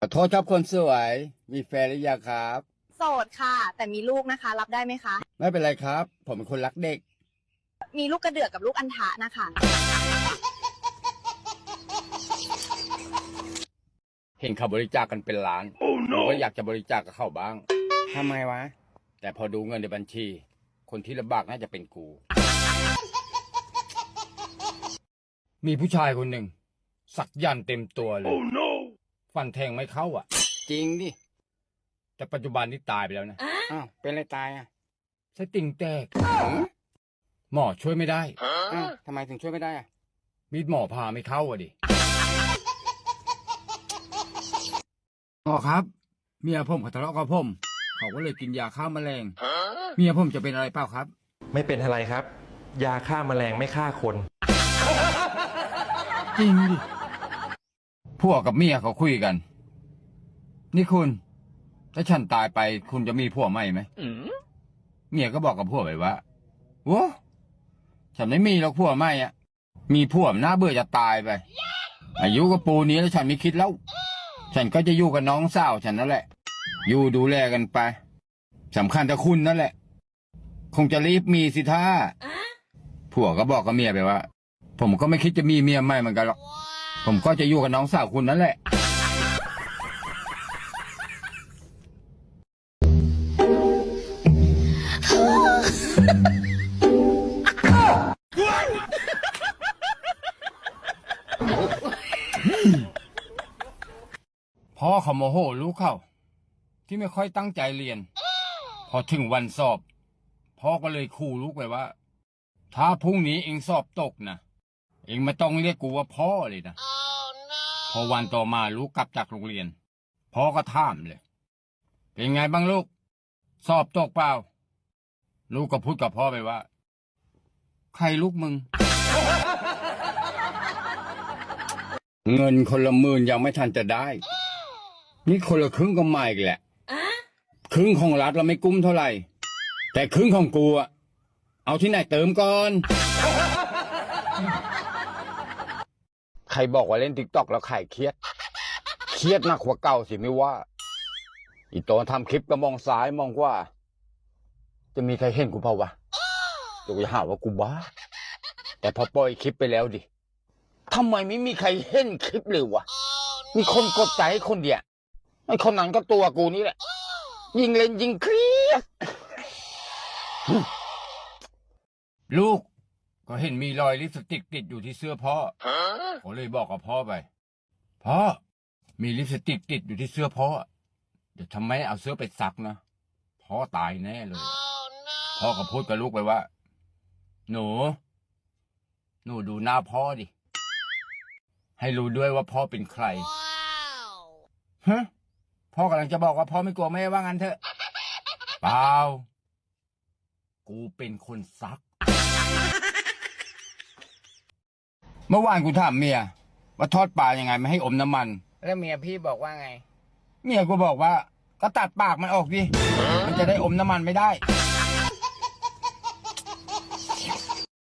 ขอโทษครับคนสวย มีแฟนหรือยังครับ โสดค่ะ แต่มีลูกนะคะ รับได้ไหมคะ ไม่เป็นไรครับ ผมเป็นคนรักเด็ก มีลูกกระเดือกกับลูกอันทะนะคะ เห็นเขาบริจาคกันเป็นล้านผมก็อยากจะบริจาคกับเขาบ้าง ทำไมวะ แต่พอดูเงินในบัญชี คนที่ลำบากน่าจะเป็นกู มีผู้ชายคนหนึ่ง สักยันต์เต็มตัวเลย ฟันแทงไม่เข้าอะ จริงดิแต่ปัจจุบันนี้ตายไปแล้วนะอ้าวเป็นอะไรตายอะสติงแตก หมอช่วยไม่ได้ อ้าวทำไมถึงช่วยไม่ได้อะมีดหมอพาไม่เข้าอะดิหมอครับ เมียผมเขาทะเลาะกับผมเขาก็เลยกินยาฆ่าแมลงเมียผมจะเป็นอะไรเปล่าครับ ไม่เป็นอะไรครับ ยาฆ่าแมลงไม่ฆ่าคน จริงดิ พวกกับเมียเขาคุยกัน นี่คุณถ้าฉันตายไปคุณจะมีผัวใหม่ไหมเมียก็บอกกับผัวไปว่าโอ้ฉันไม่มีหรอกผัวใหม่อะมีผัวมันน่าเบื่อจะตายไป อายุก็ปูนี้แล้วฉันไม่คิดแล้ว ฉันก็จะอยู่กับน้องสาวฉันนั่นแหละ อยู่ดูแลกันไปสำคัญแต่คุณนั่นแหละ คงจะรีบมีสิท่าผัวก็บอกกับเมียไปว่า ผมก็ไม่คิดจะมีเมียใหม่เหมือนกันหรอก ผมก็จะอยู่กับน้องสาวคุณนั่นแหละ พ่อเขาโมโหลูกเขาที่ไม่ค่อยตั้งใจเรียน พอถึงวันสอบ พ่อก็เลยขู่ลูกไปว่า ถ้าพรุ่งนี้เองสอบตกนะเองไม่ต้องเรียกกูว่าพ่อเลยนะ อวันต่อมาลูกกลับจากโรงเรียนพ่อก็ถามเลย เป็นไงบ้างลูก สอบตกเปล่า ลูกก็พูดกับพ่อไปว่า ใครลูกมึง เงินคนละหมื่นยังไม่ทันจะได้ นี่คนละครึ่งก็ไมาอีกแหละครึ่งของรัฐเราไม่กุ้มเท่าไหร่ แต่ครึ่งของกูอะเอาที่ไหนเติมก่อน ครบอกว่าเล่นทิกตอกแล้วขายเครียด เครียดหนักกว่าเก่าสิไม่ว่า อีตอนทำคลิปก็มองซ้ายมองขว่าจะมีใครเห็นกูเปล่าวะเดี๋ยวกูจะหาว่ากูบ้า แต่พอปล่อยคลิปไปแล้วดิทำไมไม่มีใครเห็นคลิปเลยวะ มีคนกดใจให้คนเดียวไอ้คนนั้นก็ตัวกูนี่แหละ ยิงเล่นยิงเครียด ลูก ก็เห็นมีรอยลิปสติกติดอยู่ที่เสื้อพ่อผมเลยบอกกับพ่อไป พ่อ มีลิปสติกติดอยู่ที่เสื้อพ่อ เดี๋ยวทำไมเอาเสื้อไปซักนะ พ่อตายแน่เลย พ่อก็พูดกับลูกไปว่า หนู หนูดูหน้าพ่อดิ ให้รู้ด้วยว่าพ่อเป็นใครฮะพ่อกำลังจะบอกว่าพ่อไม่กลัวแม่ว่างั้นเถอะ เปล่า กูเป็นคนซัก เมื่อวานกูถามเมียว่าทอดปลายังไงไม่ให้อมน้ำมัน แล้วเมียพี่บอกว่าไง เมียกูบอกว่า ก็ตัดปากมันออกดิมันจะได้อมน้ำมันไม่ได้อ